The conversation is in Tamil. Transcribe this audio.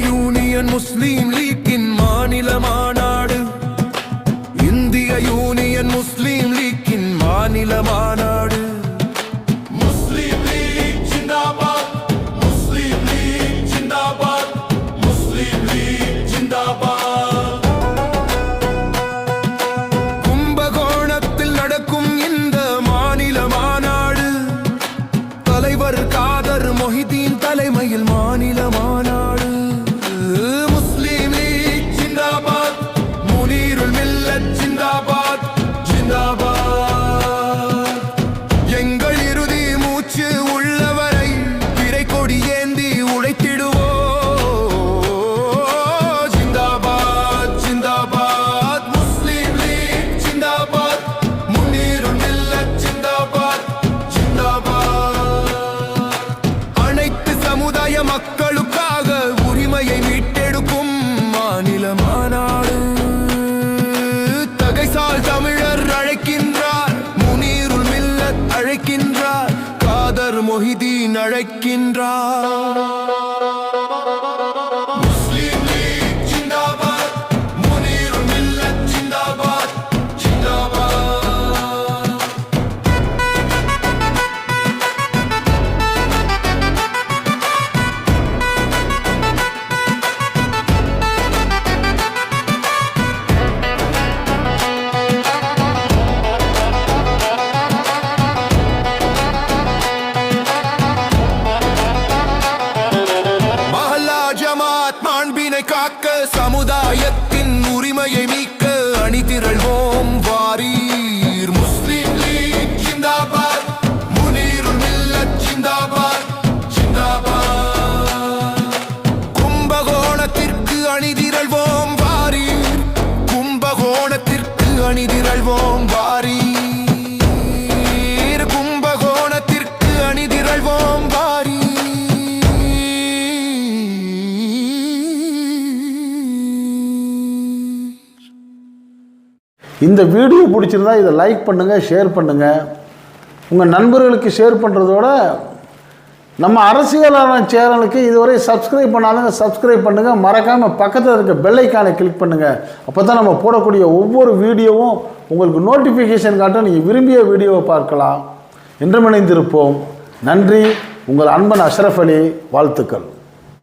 யூனியன் முஸ்லீம் லீக்கின் மாநில மாநாடு இந்திய யூனியன் முஸ்லீம் லீக்கின் மாநில மாநாடு தலைவர் காதர் மொஹிதீன் தலைமையில் மாநில சமுதாய மக்களுக்காக உரிமையை மீட்டெடுக்கும் மாநில மாநாடு. தகைசால் தமிழர் அழைக்கின்றார் முனீருள் மில்லத் அழைக்கின்றார் காதர் மொஹிதீன் அழைக்கின்றார். ஜமாத் காக்க சமுதாயத்தின் உரிமையை மீட்க அணி திரள்வோம் வாரீர். முஸ்லிம் லீக் ஜிந்தாபாத் முனீருல் மில்லத் ஜிந்தாபாத் ஜிந்தாபாத். கும்பகோணத்திற்கு அணி திரள்வோம் வாரீர். கும்பகோணத்திற்கு அணி திரள்வோம் இந்த வீடியோ பிடிச்சிருந்தா இதை லைக் பண்ணுங்கள் ஷேர் பண்ணுங்கள் உங்கள் நண்பர்களுக்கு ஷேர் பண்ணுறதோட நம்ம அரசியலான சேனலுக்கு இதுவரை சப்ஸ்கிரைப் பண்ணாலுங்க சப்ஸ்கிரைப் பண்ணுங்கள் மறக்காமல் பக்கத்தில் இருக்க பெல்லைக்கானை கிளிக் பண்ணுங்கள் அப்போ தான் நம்ம போடக்கூடிய ஒவ்வொரு வீடியோவும் உங்களுக்கு நோட்டிஃபிகேஷன் காட்டும் நீங்கள் விரும்பிய வீடியோவை பார்க்கலாம். என்றும் இணைந்திருப்போம் நன்றி. உங்கள் அன்பன் அஷ்ரஃப் அலி. வாழ்த்துக்கள்.